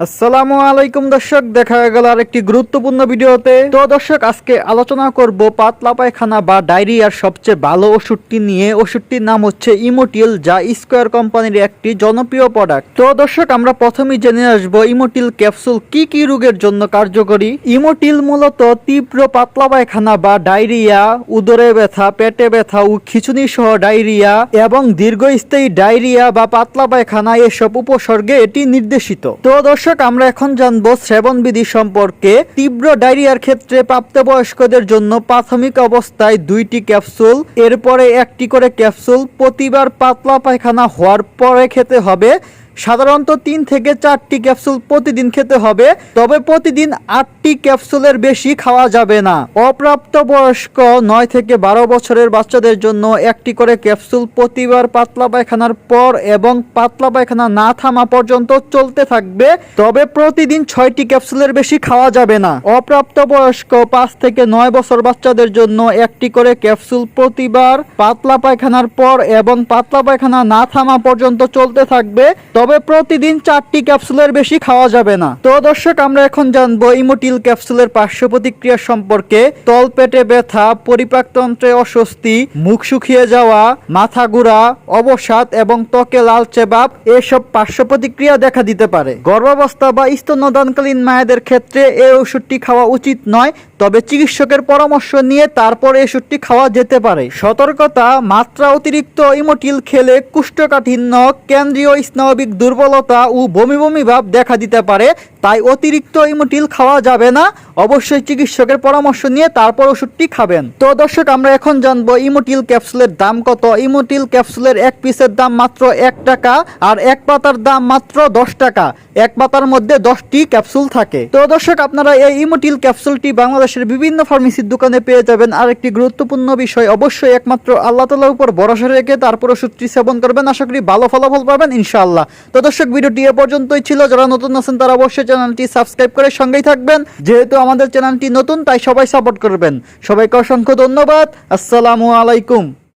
আসসালামু আলাইকুম দর্শক, দেখা গেল আরেকটি গুরুত্বপূর্ণ ভিডিওতে। তো দর্শক, আজকে আলোচনা করব পাতলা পায়খানা বা ডায়রিয়ার সবচেয়ে ভালো ওষুধটি নিয়ে। ওষুধটির নাম হচ্ছে ইমোটিল, যা স্কোয়ার কোম্পানির একটি জনপ্রিয় প্রোডাক্ট তো দর্শক, আমরা প্রথমেই জেনে আসব ইমোটিল ক্যাপসুল কি কি রোগের জন্য কার্যকরী। ইমোটিল মূলত তীব্র পাতলা পায়খানা বা ডায়রিয়া, উদরে ব্যথা, পেটে ব্যথা ও খিচুনি সহ ডায়রিয়া এবং দীর্ঘস্থায়ী ডায়রিয়া বা পাতলা পায়খানা এসব উপসর্গে এটি নির্দেশিত। তো দর্শক আমরা এখন জানব সেবন বিধি সম্পর্কে। তীব্র ডায়রিয়ার ক্ষেত্রে প্রাপ্তবয়স্কদের জন্য প্রাথমিক অবস্থায় দুইটি ক্যাপসুল, এরপরে একটি করে ক্যাপসুল, প্রতিবার পাতলা পায়খানা হওয়ার পরে খেতে হবে। সাধারণত তিন থেকে চারটি ক্যাপসুল প্রতিদিন খেতে হবে, তবে প্রতিদিন আটটি ক্যাপসুলের বেশি খাওয়া যাবে না। অপ্রাপ্ত বয়স্ক নয় থেকে বারো বছরের বাচ্চাদের জন্য একটি করে ক্যাপসুল প্রতিবার পাতলা পায়খানার পর এবং পাতলা পায়খানা না থামা পর্যন্ত চলতে থাকবে, তবে প্রতিদিন ছয়টি ক্যাপসুলের বেশি খাওয়া যাবে না। অপ্রাপ্ত বয়স্ক পাঁচ থেকে নয় বছর বাচ্চাদের জন্য একটি করে ক্যাপসুল প্রতিবার পাতলা পায়খানার পর এবং পাতলা পায়খানা না থামা পর্যন্ত চলতে থাকবে, তবে প্রতিদিন চারটি ক্যাপসুলের বেশি খাওয়া যাবে না। তো দর্শক, আমরা এখন জানব ইমোটিল ক্যাপসুলের পার্শ্ব প্রতিক্রিয়া সম্পর্কে। তল পেটে ব্যথা, পরিপাকতন্ত্রে অস্বস্তি, মুখ শুকিয়ে যাওয়া, মাথা ঘুরা, অবসাদ এবং ত্বকে লালচে ভাব এসব পার্শ্ব প্রতিক্রিয়া দেখা দিতে পারে। গর্ভাবস্থা বা স্তন্যদানকালীন মায়েদের ক্ষেত্রে এই ওষুধটি খাওয়া উচিত নয় তবে চিকিৎসকের পরামর্শ নিয়ে তারপর এই ওষুধটি খাওয়া যেতে পারে। সতর্কতা, মাত্রা অতিরিক্ত ইমোটিল খেলে কুষ্ঠকাঠিন্য, কেন্দ্রীয় স্নায়বিক দুর্বলতা ও বমি বমি ভাব দেখা দিতে পারে, তাই অতিরিক্ত ইমোটিল খাওয়া যাবে না। অবশ্যই চিকিৎসকের পরামর্শ নিয়ে তারপর ওষুধটি খাবেন। তো দর্শক, আমরা এখন জানব ইমোটিল ক্যাপসুলের দাম কত। ইমোটিল ক্যাপসুলের এক পিসের দাম মাত্র এক টাকা আর এক পাতার দাম মাত্র দশ টাকা। এক পাতার মধ্যে দশটি ক্যাপসুল থাকে। তো দর্শক, আপনারা এই ইমোটিল ক্যাপসুলটি বাংলাদেশের বিভিন্ন ফার্মেসির দোকানে পেয়ে যাবেন। আর একটি গুরুত্বপূর্ণ বিষয়, অবশ্যই একমাত্র আল্লাহ তালার উপর ভরসা রেখে তারপর ওষুধটি সেবন করবেন। আশা করি ভালো ফলাফল পাবেন, ইনশাআল্লাহ। তো দর্শক, ভিডিওটি এ পর্যন্তই ছিল। যারা নতুন আছেন, তারা অবশ্যই চ্যানেলটি সাবস্ক্রাইব করে সঙ্গেই থাকবেন। যেহেতু আমাদের চ্যানেলটি নতুন তাই সবাই সাপোর্ট করবেন। সবাইকে অসংখ্য ধন্যবাদ। আসসালামু আলাইকুম।